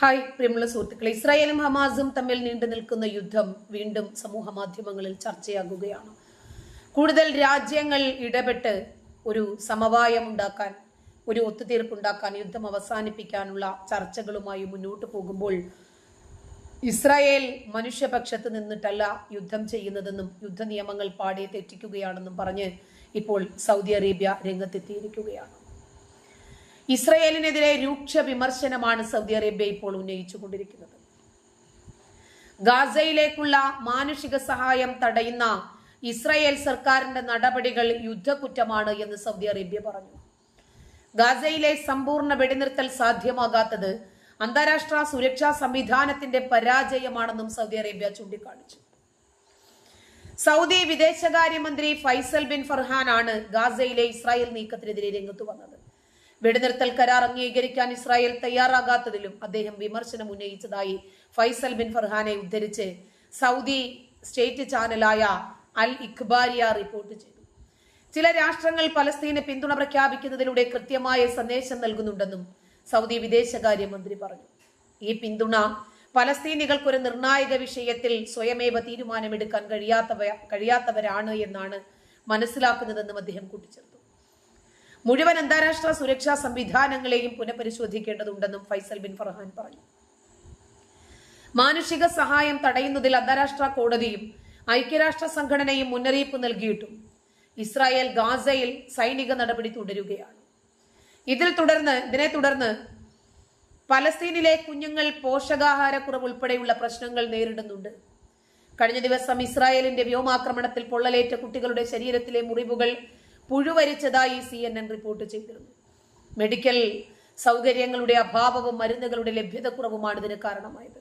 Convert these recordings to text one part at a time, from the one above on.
Hi പ്രിയമുള്ള സുഹൃത്തുക്കളെ. ഇസ്രായേലും ഹമാസും തമ്മിൽ നീണ്ടു നിൽക്കുന്ന യുദ്ധം വീണ്ടും സമൂഹ മാധ്യമങ്ങളിൽ ചർച്ചയാകുകയാണ്. കൂടുതൽ രാജ്യങ്ങൾ ഇടപെട്ട് ഒരു സമവായം ഉണ്ടാക്കാൻ ഒരു ഒത്തുതീർപ്പുണ്ടാക്കാൻ യുദ്ധം അവസാനിപ്പിക്കാനുള്ള ചർച്ചകളുമായി മുന്നോട്ട് പോകുമ്പോൾ ഇസ്രായേൽ മനുഷ്യപക്ഷത്ത് നിന്നിട്ടല്ല യുദ്ധം ചെയ്യുന്നതെന്നും യുദ്ധ നിയമങ്ങൾ പാടെ തെറ്റിക്കുകയാണെന്നും പറഞ്ഞ് ഇപ്പോൾ സൗദി അറേബ്യ രംഗത്തെത്തിയിരിക്കുകയാണ്. ഇസ്രയേലിനെതിരെ രൂക്ഷ വിമർശനമാണ് സൗദി അറേബ്യ ഇപ്പോൾ ഉന്നയിച്ചുകൊണ്ടിരിക്കുന്നത്. ഗാസയിലേക്കുള്ള മാനുഷിക സഹായം തടയുന്ന ഇസ്രയേൽ സർക്കാരിന്റെ നടപടികൾ യുദ്ധക്കുറ്റമാണ് എന്ന് സൗദി അറേബ്യ പറഞ്ഞു. ഗാസയിലെ സമ്പൂർണ വെടിനിർത്തൽ സാധ്യമാകാത്തത് അന്താരാഷ്ട്ര സുരക്ഷാ സംവിധാനത്തിന്റെ പരാജയമാണെന്നും സൗദി അറേബ്യ ചൂണ്ടിക്കാണിച്ചു. സൗദി വിദേശകാര്യമന്ത്രി ഫൈസൽ ബിൻ ഫർഹാൻ ആണ് ഗാസയിലെ ഇസ്രായേൽ നീക്കത്തിനെതിരെ രംഗത്ത് വന്നത്. വെടിനിർത്തൽ കരാർ അംഗീകരിക്കാൻ ഇസ്രായേൽ തയ്യാറാകാത്തതിലും അദ്ദേഹം വിമർശനം ഉന്നയിച്ചതായി ഫൈസൽ ബിൻ ഫർഹാനെ ഉദ്ധരിച്ച് സൗദി സ്റ്റേറ്റ് ചാനലായ അൽ ഇഖ്ബാരിയ റിപ്പോർട്ട് ചെയ്തു. ചില രാഷ്ട്രങ്ങൾ പലസ്തീന് പിന്തുണ പ്രഖ്യാപിക്കുന്നതിലൂടെ കൃത്യമായ സന്ദേശം നൽകുന്നുണ്ടെന്നും സൗദി വിദേശകാര്യമന്ത്രി പറഞ്ഞു. ഈ പിന്തുണ പലസ്തീനികൾക്കൊരു നിർണായക വിഷയത്തിൽ സ്വയമേവ തീരുമാനമെടുക്കാൻ കഴിയാത്തവ കഴിയാത്തവരാണ് എന്നാണ് മനസ്സിലാക്കുന്നതെന്നും അദ്ദേഹം കൂട്ടിച്ചേർത്തു. മുഴുവൻ അന്താരാഷ്ട്ര സുരക്ഷാ സംവിധാനങ്ങളെയും പുനഃപരിശോധിക്കേണ്ടതുണ്ടെന്നും ഫൈസൽ ബിൻ ഫർഹാൻ പറഞ്ഞു. മാനുഷിക സഹായം തടയുന്നതിൽ അന്താരാഷ്ട്ര കോടതിയും ഐക്യരാഷ്ട്ര സംഘടനയും മുന്നറിയിപ്പ് നൽകിയിട്ടും ഇസ്രായേൽ ഗാസയിൽ സൈനിക നടപടി തുടരുകയാണ്. ഇതിൽ തുടർന്ന് ഇതിനെ തുടർന്ന് പലസ്തീനിലെ കുഞ്ഞുങ്ങൾ പോഷകാഹാരക്കുറവ് ഉൾപ്പെടെയുള്ള പ്രശ്നങ്ങൾ നേരിടുന്നുണ്ട്. കഴിഞ്ഞ ദിവസം ഇസ്രായേലിന്റെ വ്യോമാക്രമണത്തിൽ പൊള്ളലേറ്റ കുട്ടികളുടെ ശരീരത്തിലെ മുറിവുകൾ പുഴുവരിച്ചതായി സി എൻ എൻ റിപ്പോർട്ട് ചെയ്തിരുന്നു മെഡിക്കൽ സൗകര്യങ്ങളുടെ അഭാവവും മരുന്നുകളുടെ ലഭ്യതക്കുറവുമാണ് ഇതിന് കാരണമായത്.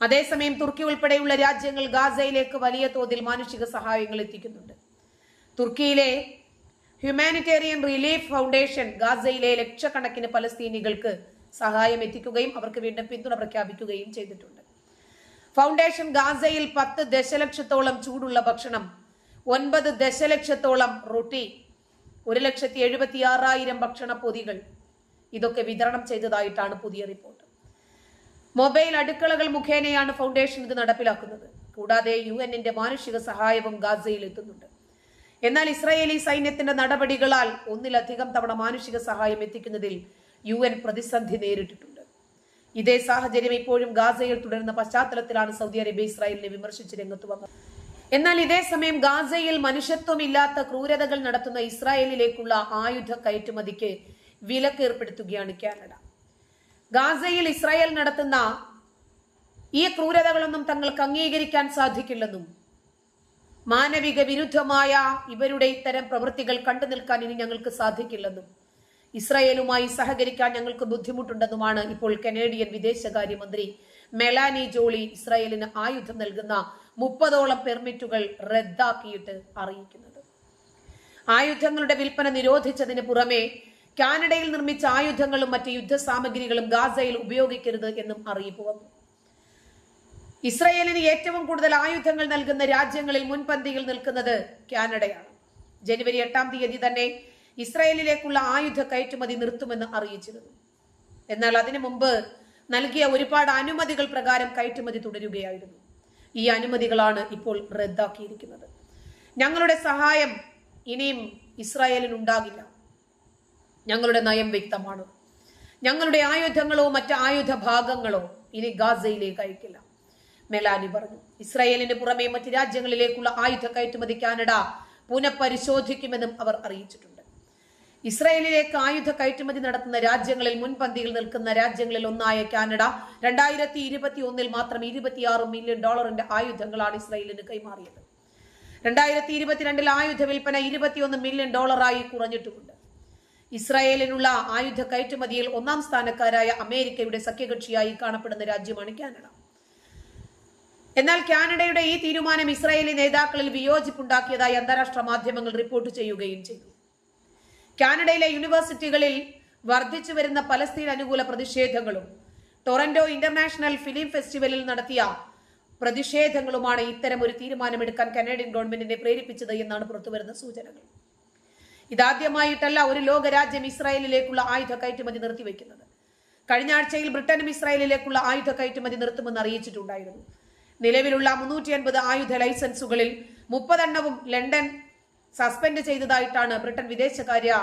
അതേസമയം തുർക്കി ഉൾപ്പെടെയുള്ള രാജ്യങ്ങൾ ഗാസയിലേക്ക് വലിയ തോതിൽ മാനുഷിക സഹായങ്ങൾ എത്തിക്കുന്നുണ്ട്. തുർക്കിയിലെ ഹ്യൂമാനിറ്റേറിയൻ റിലീഫ് ഫൗണ്ടേഷൻ ഗാസയിലെ ലക്ഷക്കണക്കിന് പലസ്തീനികൾക്ക് സഹായം എത്തിക്കുകയും അവർക്ക് വീണ്ടും പിന്തുണ പ്രഖ്യാപിക്കുകയും ചെയ്തിട്ടുണ്ട്. ഫൗണ്ടേഷൻ ഗാസയിൽ പത്ത് ദശലക്ഷത്തോളം ചൂടുള്ള ഭക്ഷണം ഒൻപത് ദശലക്ഷത്തോളം റൊട്ടി ഒരു ലക്ഷത്തി എഴുപത്തി ആറായിരം ഭക്ഷണ പൊതികൾ ഇതൊക്കെ വിതരണം ചെയ്തതായിട്ടാണ് പുതിയ റിപ്പോർട്ട്. മൊബൈൽ അടുക്കളകൾ മുഖേനയാണ് ഫൗണ്ടേഷൻ ഇത് നടപ്പിലാക്കുന്നത്. കൂടാതെ യു എന്നിന്റെ മാനുഷിക സഹായവും ഗാസയിൽ എത്തുന്നുണ്ട്. എന്നാൽ ഇസ്രായേലി സൈന്യത്തിന്റെ നടപടികളാൽ ഒന്നിലധികം തവണ മാനുഷിക സഹായം എത്തിക്കുന്നതിൽ യു എൻ പ്രതിസന്ധി നേരിട്ടിട്ടുണ്ട്. ഇതേ സാഹചര്യം ഇപ്പോഴും ഗാസയിൽ തുടരുന്ന പശ്ചാത്തലത്തിലാണ് സൗദി അറേബ്യ ഇസ്രായേലിനെ വിമർശിച്ച് രംഗത്ത് വന്നത്. എന്നാൽ ഇതേ സമയം ഗാസയിൽ മനുഷ്യത്വമില്ലാത്ത ക്രൂരതകൾ നടത്തുന്ന ഇസ്രായേലിലേക്കുള്ള ആയുധ കയറ്റുമതിക്ക് വിലക്ക് ഏർപ്പെടുത്തുകയാണ് കാനഡ. ഗാസയിൽ ഇസ്രായേൽ നടത്തുന്ന ഈ ക്രൂരതകളൊന്നും തങ്ങൾക്ക് അംഗീകരിക്കാൻ സാധിക്കില്ലെന്നും മാനവിക വിരുദ്ധമായ ഇവരുടെ ഇത്തരം പ്രവൃത്തികൾ കണ്ടു നിൽക്കാൻ ഇനി ഞങ്ങൾക്ക് സാധിക്കില്ലെന്നും ഇസ്രായേലുമായി സഹകരിക്കാൻ ഞങ്ങൾക്ക് ബുദ്ധിമുട്ടുണ്ടെന്നുമാണ് ഇപ്പോൾ കനേഡിയൻ വിദേശകാര്യമന്ത്രി മെലാനി ജോളി ഇസ്രായേലിന് ആയുധം നൽകുന്ന മുപ്പതോളം പെർമിറ്റുകൾ റദ്ദാക്കിയിട്ട് അറിയിക്കുന്നത്. ആയുധങ്ങളുടെ വിൽപ്പന നിരോധിച്ചതിന് പുറമെ കാനഡയിൽ നിർമ്മിച്ച ആയുധങ്ങളും മറ്റ് യുദ്ധ സാമഗ്രികളും ഗാസയിൽ ഉപയോഗിക്കരുത് എന്നും അറിയിപ്പ് വന്നു. ഇസ്രയേലിന് ഏറ്റവും കൂടുതൽ ആയുധങ്ങൾ നൽകുന്ന രാജ്യങ്ങളിൽ മുൻപന്തിയിൽ നിൽക്കുന്നത് കാനഡയാണ്. ജനുവരി എട്ടാം തീയതി തന്നെ ഇസ്രയേലിലേക്കുള്ള ആയുധ കയറ്റുമതി നിർത്തുമെന്ന് അറിയിച്ചിരുന്നു. എന്നാൽ അതിനു മുമ്പ് നൽകിയ ഒരുപാട് അനുമതികൾ പ്രകാരം കയറ്റുമതി തുടരുകയായിരുന്നു. ഈ അനുമതികളാണ് ഇപ്പോൾ റദ്ദാക്കിയിരിക്കുന്നത്. ഞങ്ങളുടെ സഹായം ഇനിയും ഇസ്രായേലിന് ഉണ്ടാകില്ല. ഞങ്ങളുടെ നയം വ്യക്തമാണ്. ഞങ്ങളുടെ ആയുധങ്ങളോ മറ്റ് ആയുധ ഭാഗങ്ങളോ ഇനി ഗാസയിലേക്ക് അയക്കില്ല. മെലാനി പറഞ്ഞു ഇസ്രായേലിന് പുറമെ മറ്റ് രാജ്യങ്ങളിലേക്കുള്ള ആയുധ കയറ്റുമതി കാനഡ പുനഃപരിശോധിക്കുമെന്നും അവർ അറിയിച്ചിട്ടുണ്ട്. ഇസ്രായേലിലേക്ക് ആയുധ കയറ്റുമതി നടത്തുന്ന രാജ്യങ്ങളിൽ മുൻപന്തിയിൽ നിൽക്കുന്ന രാജ്യങ്ങളിൽ ഒന്നായ കാനഡ രണ്ടായിരത്തി ഇരുപത്തി ഒന്നിൽ മാത്രം ഇരുപത്തിയാറ് മില്യൺ ഡോളറിന്റെ ആയുധങ്ങളാണ് ഇസ്രയേലിന് കൈമാറിയത്. രണ്ടായിരത്തി ഇരുപത്തിരണ്ടിൽ ആയുധ വിൽപ്പന ഇരുപത്തിയൊന്ന് മില്യൺ ഡോളറായി കുറഞ്ഞിട്ടുമുണ്ട്. ഇസ്രായേലിനുള്ള ആയുധ കയറ്റുമതിയിൽ ഒന്നാം സ്ഥാനക്കാരായ അമേരിക്കയുടെ സഖ്യകക്ഷിയായി കാണപ്പെടുന്ന രാജ്യമാണ് കാനഡ. എന്നാൽ കാനഡയുടെ ഈ തീരുമാനം ഇസ്രായേലി നേതാക്കളിൽ വിയോജിപ്പുണ്ടാക്കിയതായി അന്താരാഷ്ട്ര മാധ്യമങ്ങൾ റിപ്പോർട്ട് ചെയ്യുകയും ചെയ്തു. കാനഡയിലെ യൂണിവേഴ്സിറ്റികളിൽ വർദ്ധിച്ചു വരുന്ന പലസ്തീൻ അനുകൂല പ്രതിഷേധങ്ങളും ടൊറന്റോ ഇന്റർനാഷണൽ ഫിലിം ഫെസ്റ്റിവലിൽ നടത്തിയ പ്രതിഷേധങ്ങളുമാണ് ഇത്തരം ഒരു തീരുമാനമെടുക്കാൻ കനേഡിയൻ ഗവൺമെന്റിനെ പ്രേരിപ്പിച്ചത് എന്നാണ് പുറത്തുവരുന്ന സൂചനകൾ. ഇതാദ്യമായിട്ടല്ല ഒരു ലോകരാജ്യം ഇസ്രായേലിലേക്കുള്ള ആയുധ കയറ്റുമതി നിർത്തിവെക്കുന്നത്. കഴിഞ്ഞ ആഴ്ചയിൽ ബ്രിട്ടനും ഇസ്രായേലിലേക്കുള്ള ആയുധ കയറ്റുമതി നിർത്തുമെന്ന് അറിയിച്ചിട്ടുണ്ടായിരുന്നു. നിലവിലുള്ള മുന്നൂറ്റി അൻപത് ആയുധ ലൈസൻസുകളിൽ മുപ്പതെണ്ണവും ലണ്ടൻ സസ്പെൻഡ് ചെയ്തതായിട്ടാണ് ബ്രിട്ടൻ വിദേശകാര്യ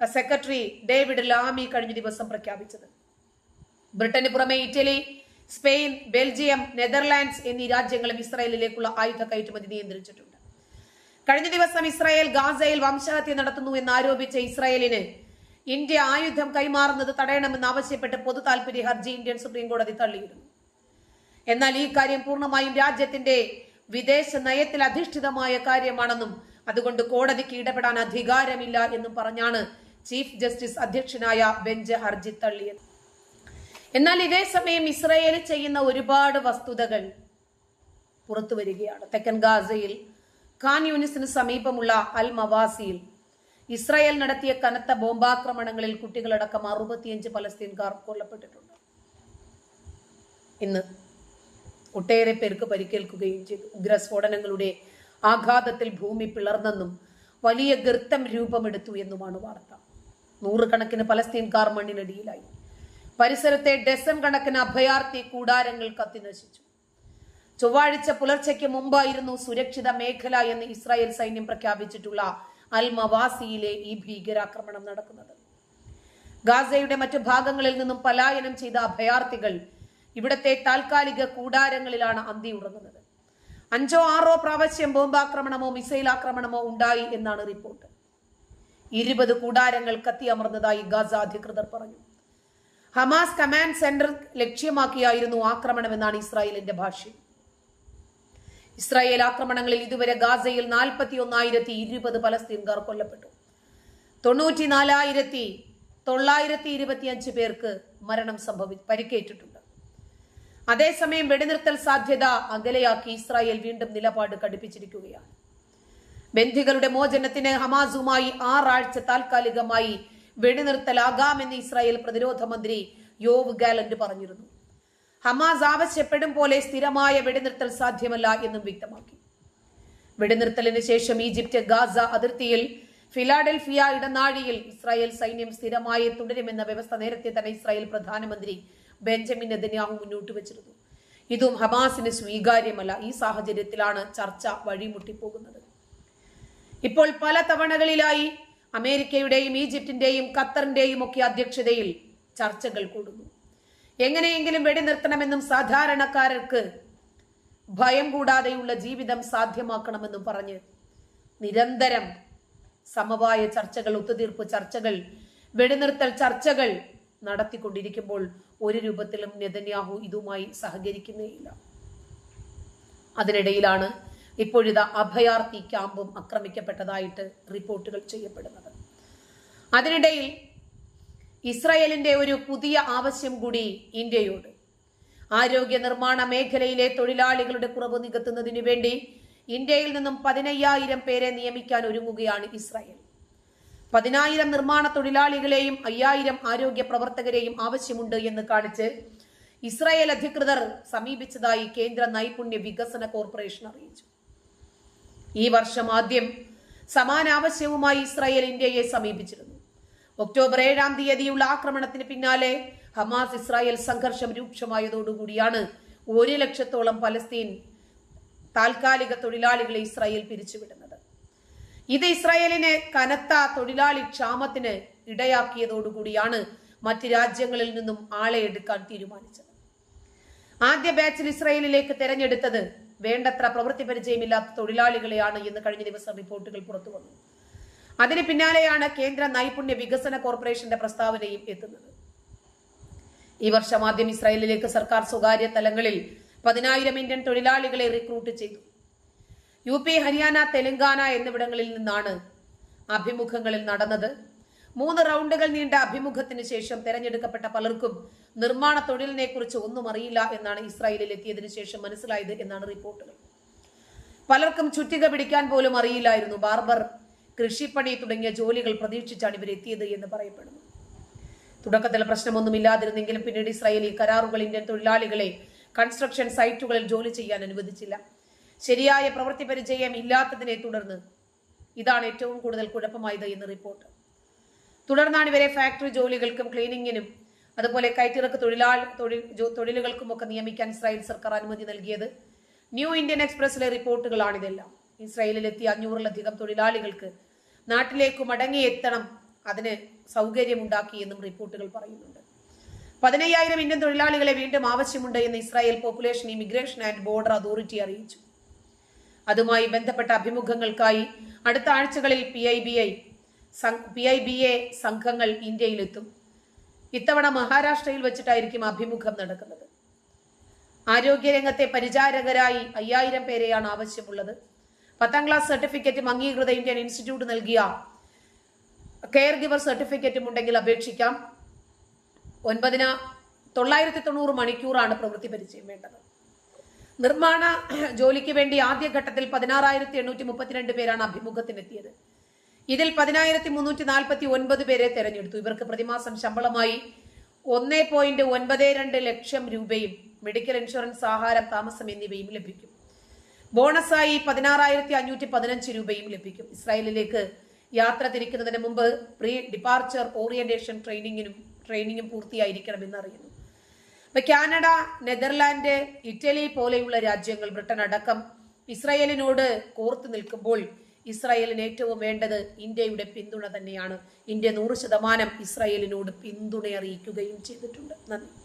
സെക്രട്ടറി ഡേവിഡ് ലാമി കഴിഞ്ഞ ദിവസം പ്രഖ്യാപിച്ചത്. ബ്രിട്ടന് പുറമെ ഇറ്റലി സ്പെയിൻ ബെൽജിയം നെതർലാൻഡ്സ് എന്നീ രാജ്യങ്ങളും ഇസ്രായേലിലേക്കുള്ള ആയുധ കയറ്റുമതി നിയന്ത്രിച്ചിട്ടുണ്ട്. കഴിഞ്ഞ ദിവസം ഇസ്രായേൽ ഗാസയിൽ വംശഹത്യ നടത്തുന്നു എന്ന് ആരോപിച്ച ഇസ്രായേലിന് ഇന്ത്യ ആയുധം കൈമാറുന്നത് തടയണമെന്ന് ആവശ്യപ്പെട്ട് പൊതു താൽപര്യ ഹർജി ഇന്ത്യൻ സുപ്രീം കോടതി തള്ളിയിരുന്നു. എന്നാൽ ഈ കാര്യം പൂർണമായും രാജ്യത്തിന്റെ വിദേശ നയത്തിൽ അധിഷ്ഠിതമായ കാര്യമാണെന്നും അതുകൊണ്ട് കോടതിക്ക് ഇടപെടാൻ അധികാരമില്ല എന്നും പറഞ്ഞാണ് ചീഫ് ജസ്റ്റിസ് അധ്യക്ഷനായ ബെഞ്ച് ഹർജി തള്ളിയത്. എന്നാൽ ഇതേ സമയം ഇസ്രയേൽ ചെയ്യുന്ന ഒരുപാട് വസ്തുതകൾ പുറത്തു വരികയാണ്. തെക്കൻ ഗാസയിൽ ഖാൻ യൂണിസിന് സമീപമുള്ള അൽ മവാസിയിൽ ഇസ്രായേൽ നടത്തിയ കനത്ത ബോംബാക്രമണങ്ങളിൽ കുട്ടികളടക്കം അറുപത്തിയഞ്ച് പലസ്തീൻകാർ കൊല്ലപ്പെട്ടിട്ടുണ്ട്. ഇന്ന് ഒട്ടേറെ പേർക്ക് പരിക്കേൽക്കുകയും ചെയ്തു. ഉഗ്രസ്ഫോടനങ്ങളുടെ ആഘാതത്തിൽ ഭൂമി പിളർന്നെന്നും വലിയ ഗർത്തം രൂപമെടുത്തു എന്നുമാണ് വാർത്ത. നൂറുകണക്കിന് പലസ്തീൻകാർ മണ്ണിനടിയിലായി. പരിസരത്തെ ഡസൻ കണക്കിന് അഭയാർത്ഥി കൂടാരങ്ങൾ കത്തിനശിച്ചു. ചൊവ്വാഴ്ച പുലർച്ചയ്ക്ക് മുമ്പായിരുന്നു സുരക്ഷിത മേഖല എന്ന് ഇസ്രായേൽ സൈന്യം പ്രഖ്യാപിച്ചിട്ടുള്ള അൽ മവാസിയിലെ ഈ ഭീകരാക്രമണം നടക്കുന്നത്. ഗാസയുടെ മറ്റു ഭാഗങ്ങളിൽ നിന്നും പലായനം ചെയ്ത അഭയാർത്ഥികൾ ഇവിടത്തെ താൽക്കാലിക കൂടാരങ്ങളിലാണ് അന്തി ഉറങ്ങുന്നത്. അഞ്ചോ ആറോ പ്രാവശ്യം ബോംബാക്രമണമോ മിസൈൽ ആക്രമണമോ ഉണ്ടായി എന്നാണ് റിപ്പോർട്ട്. ഇരുപത് കൂടാരങ്ങൾ കത്തിയമർന്നതായി ഗാസ അധികൃതർ പറഞ്ഞു. ഹമാസ് കമാൻഡ് സെന്റർ ലക്ഷ്യമാക്കിയായിരുന്നു ആക്രമണമെന്നാണ് ഇസ്രായേലിന്റെ ഭാഷ്യം ഇസ്രായേൽ ആക്രമണങ്ങളിൽ ഇതുവരെ ഗാസയിൽ നാൽപ്പത്തി ഒന്നായിരത്തി ഇരുപത് പലസ്തീൻകാർ കൊല്ലപ്പെട്ടു. തൊണ്ണൂറ്റി നാലായിരത്തി തൊള്ളായിരത്തി ഇരുപത്തിയഞ്ച് പേർക്ക് മരണം സംഭവി പരിക്കേറ്റിട്ടുണ്ട്. അതേസമയം വെടിനിർത്തൽ സാധ്യത അകലെയാക്കി ഇസ്രായേൽ വീണ്ടും നിലപാട് കടുപ്പിച്ചിരിക്കുകയാണ്. ബന്ധികളുടെ മോചനത്തിന് ഹമാസുമായി ആറാഴ്ച താൽക്കാലികമായി വെടിനിർത്തലാകാമെന്ന് ഇസ്രായേൽ പ്രതിരോധ മന്ത്രി യോവ് ഗാലന്റ് പറഞ്ഞിരുന്നു. ഹമാസ് ആവശ്യപ്പെടും പോലെ സ്ഥിരമായ വെടിനിർത്തൽ സാധ്യമല്ല എന്നും വ്യക്തമാക്കി. വെടിനിർത്തലിന് ശേഷം ഈജിപ്റ്റ് ഗാസ അതിർത്തിയിൽ ഫിലാഡൽഫിയ ഇടനാഴിയിൽ ഇസ്രായേൽ സൈന്യം സ്ഥിരമായി തുടരുമെന്ന വ്യവസ്ഥ നേരത്തെ തന്നെ ഇസ്രായേൽ പ്രധാനമന്ത്രി ബെഞ്ചമിൻ നെതന്യാഹു മുന്നോട്ട് വെച്ചിരുന്നു. ഇതും ഹമാസിന് സ്വീകാര്യമല്ല. ഈ സാഹചര്യത്തിലാണ് ചർച്ച വഴിമുട്ടിപ്പോകുന്നത്. ഇപ്പോൾ പല തവണകളിലായി അമേരിക്കയുടെയും ഈജിപ്തിന്റെയും ഖത്തറിന്റെയും ഒക്കെ അധ്യക്ഷതയിൽ ചർച്ചകൾ കൂടുന്നു. എങ്ങനെയെങ്കിലും വെടിനിർത്തണമെന്നും സാധാരണക്കാർക്ക് ഭയം കൂടാതെയുള്ള ജീവിതം സാധ്യമാക്കണമെന്നും പറഞ്ഞ് നിരന്തരം സമവായ ചർച്ചകൾ ഒത്തുതീർപ്പ് ചർച്ചകൾ വെടിനിർത്തൽ ചർച്ചകൾ നടത്തിക്കൊണ്ടിരിക്കുമ്പോൾ ഒരു രൂപത്തിലും നെതന്യാഹു ഇതുമായി സഹകരിക്കുന്നേയില്ല. അതിനിടയിലാണ് ഇപ്പോഴിതാ അഭയാർത്ഥി ക്യാമ്പും ആക്രമിക്കപ്പെട്ടതായിട്ട് റിപ്പോർട്ടുകൾ ചെയ്യപ്പെടുന്നത്. അതിനിടയിൽ ഇസ്രായേലിന്റെ ഒരു പുതിയ ആവശ്യം കൂടി ഇന്ത്യയോട് ആരോഗ്യ നിർമ്മാണ മേഖലയിലെ തൊഴിലാളികളുടെ കുറവ് നികത്തുന്നതിനു വേണ്ടി ഇന്ത്യയിൽ നിന്നും പതിനയ്യായിരം പേരെ നിയമിക്കാൻ ഒരുങ്ങുകയാണ് ഇസ്രായേൽ. പതിനായിരം നിർമ്മാണ തൊഴിലാളികളെയും അയ്യായിരം ആരോഗ്യ പ്രവർത്തകരെയും ആവശ്യമുണ്ട് എന്ന് കാണിച്ച് ഇസ്രായേൽ അധികൃതർ സമീപിച്ചതായി കേന്ദ്ര നൈപുണ്യ വികസന കോർപ്പറേഷൻ അറിയിച്ചു. ഈ വർഷം ആദ്യം സമാന ആവശ്യവുമായി ഇസ്രായേൽ ഇന്ത്യയെ സമീപിച്ചിരുന്നു. ഒക്ടോബർ ഏഴാം തീയതിയുള്ള ആക്രമണത്തിന് പിന്നാലെ ഹമാസ് ഇസ്രായേൽ സംഘർഷം രൂക്ഷമായതോടുകൂടിയാണ് ഒരു ലക്ഷത്തോളം പലസ്തീൻ താൽക്കാലിക തൊഴിലാളികളെ ഇസ്രായേൽ പിരിച്ചുവിടുന്നത്. ഇത് ഇസ്രായേലിനെ കനത്ത തൊഴിലാളി ക്ഷാമത്തിന് ഇടയാക്കിയതോടുകൂടിയാണ് മറ്റ് രാജ്യങ്ങളിൽ നിന്നും ആളെ എടുക്കാൻ തീരുമാനിച്ചത്. ആദ്യ ബാച്ചിൽ ഇസ്രായേലിലേക്ക് തെരഞ്ഞെടുത്തത് വേണ്ടത്ര പ്രവൃത്തി പരിചയമില്ലാത്ത തൊഴിലാളികളെയാണ് എന്ന് കഴിഞ്ഞ ദിവസം റിപ്പോർട്ടുകൾ പുറത്തു വന്നു. അതിന് പിന്നാലെയാണ് കേന്ദ്ര നൈപുണ്യ വികസന കോർപ്പറേഷന്റെ പ്രസ്താവനയും എത്തുന്നത്. ഈ വർഷം ആദ്യം ഇസ്രായേലിലേക്ക് സർക്കാർ സ്വകാര്യ തലങ്ങളിൽ പതിനായിരം ഇന്ത്യൻ തൊഴിലാളികളെ റിക്രൂട്ട് ചെയ്തു. യു പി ഹരിയാന തെലങ്കാന എന്നിവിടങ്ങളിൽ നിന്നാണ് അഭിമുഖങ്ങളിൽ നടന്നത്. മൂന്ന് റൗണ്ടുകൾ നീണ്ട അഭിമുഖത്തിന് ശേഷം തെരഞ്ഞെടുക്കപ്പെട്ട പലർക്കും നിർമ്മാണ തൊഴിലിനെ കുറിച്ച് ഒന്നും അറിയില്ല എന്നാണ് ഇസ്രായേലിൽ എത്തിയതിനു ശേഷം മനസ്സിലായത് എന്നാണ് റിപ്പോർട്ടുകൾ. പലർക്കും ചുറ്റിക പിടിക്കാൻ പോലും അറിയില്ലായിരുന്നു. ബാർബർ കൃഷിപ്പണി തുടങ്ങിയ ജോലികൾ പ്രതീക്ഷിച്ചാണ് ഇവർ എത്തിയത് എന്ന് പറയപ്പെടുന്നു. തുടക്കത്തിൽ പ്രശ്നമൊന്നുമില്ലാതിരുന്നെങ്കിലും പിന്നീട് ഇസ്രായേലി കരാറുകൾ ഇന്ത്യൻ തൊഴിലാളികളെ കൺസ്ട്രക്ഷൻ സൈറ്റുകളിൽ ജോലി ചെയ്യാൻ അനുവദിച്ചില്ല. ശരിയായ പ്രവൃത്തി പരിചയം ഇല്ലാത്തതിനെ തുടർന്ന് ഇതാണ് ഏറ്റവും കൂടുതൽ കുഴപ്പമായത് എന്ന് റിപ്പോർട്ട്. തുടർന്നാണ് ഇവരെ ഫാക്ടറി ജോലികൾക്കും ക്ലീനിങ്ങിനും അതുപോലെ കയറ്റിറക്ക് തൊഴിലാളി തൊഴിൽ തൊഴിലുകൾക്കുമൊക്കെ നിയമിക്കാൻ ഇസ്രായേൽ സർക്കാർ അനുമതി നൽകിയത് ന്യൂ ഇന്ത്യൻ എക്സ്പ്രസിലെ റിപ്പോർട്ടുകളാണിതെല്ലാം ഇസ്രായേലിലെത്തിയ അഞ്ഞൂറിലധികം തൊഴിലാളികൾക്ക് നാട്ടിലേക്ക് മടങ്ങിയെത്തണം അതിന് സൗകര്യമുണ്ടാക്കി എന്നും റിപ്പോർട്ടുകൾ പറയുന്നുണ്ട്. പതിനയ്യായിരം ഇന്ത്യൻ തൊഴിലാളികളെ വീണ്ടും ആവശ്യമുണ്ട് എന്ന് Israel population immigration and border authority അറിയിച്ചു. അതുമായി ബന്ധപ്പെട്ട അഭിമുഖങ്ങൾക്കായി അടുത്ത ആഴ്ചകളിൽ P I B I P I B A സംഘങ്ങൾ ഇന്ത്യയിലെത്തും. ഇത്തവണ മഹാരാഷ്ട്രയിൽ വെച്ചിട്ടായിരിക്കും അഭിമുഖം നടക്കുന്നത്. ആരോഗ്യരംഗത്തെ പരിചാരകരായി അയ്യായിരം പേരെയാണ് ആവശ്യമുള്ളത്. പത്താം ക്ലാസ് സർട്ടിഫിക്കറ്റും അംഗീകൃത ഇന്ത്യൻ ഇൻസ്റ്റിറ്റ്യൂട്ട് നൽകിയ കെയർ ഗിവർ സർട്ടിഫിക്കറ്റും ഉണ്ടെങ്കിൽ അപേക്ഷിക്കാം. ഒൻപതിന തൊള്ളായിരത്തി തൊണ്ണൂറ് മണിക്കൂറാണ് പ്രവൃത്തി പരിചയം വേണ്ടത്. നിർമ്മാണ ജോലിക്ക് വേണ്ടി ആദ്യഘട്ടത്തിൽ പതിനാറായിരത്തി എണ്ണൂറ്റി മുപ്പത്തിരണ്ട് പേരാണ് അഭിമുഖത്തിനെത്തിയത്. ഇതിൽ പതിനായിരത്തി മുന്നൂറ്റി നാൽപ്പത്തി ഒൻപത് പേരെ തെരഞ്ഞെടുത്തു. ഇവർക്ക് പ്രതിമാസം ശമ്പളമായി ഒന്നേ പോയിന്റ് ഒൻപത് രണ്ട് ലക്ഷം രൂപയും മെഡിക്കൽ ഇൻഷുറൻസ് ആഹാരം താമസം എന്നിവയും ലഭിക്കും. ബോണസായി പതിനാറായിരത്തി അഞ്ഞൂറ്റി പതിനഞ്ച് രൂപയും ലഭിക്കും. ഇസ്രായേലിലേക്ക് യാത്ര തിരിക്കുന്നതിന് മുമ്പ് പ്രീ ഡിപ്പാർച്ചർ ഓറിയന്റേഷൻ ട്രെയിനിങ്ങിനും ട്രെയിനിങ്ങും പൂർത്തിയായിരിക്കണമെന്ന് അറിയുന്നു. ഇപ്പൊ കാനഡ നെതർലാൻഡ് ഇറ്റലി പോലെയുള്ള രാജ്യങ്ങൾ ബ്രിട്ടൻ അടക്കം ഇസ്രായേലിനോട് കോർത്തു നിൽക്കുമ്പോൾ ഇസ്രായേലിന് ഏറ്റവും വേണ്ടത് ഇന്ത്യയുടെ പിന്തുണ തന്നെയാണ്. ഇന്ത്യ നൂറ് ശതമാനം ഇസ്രായേലിനോട് പിന്തുണ അറിയിക്കുകയും ചെയ്തിട്ടുണ്ട്. നന്ദി.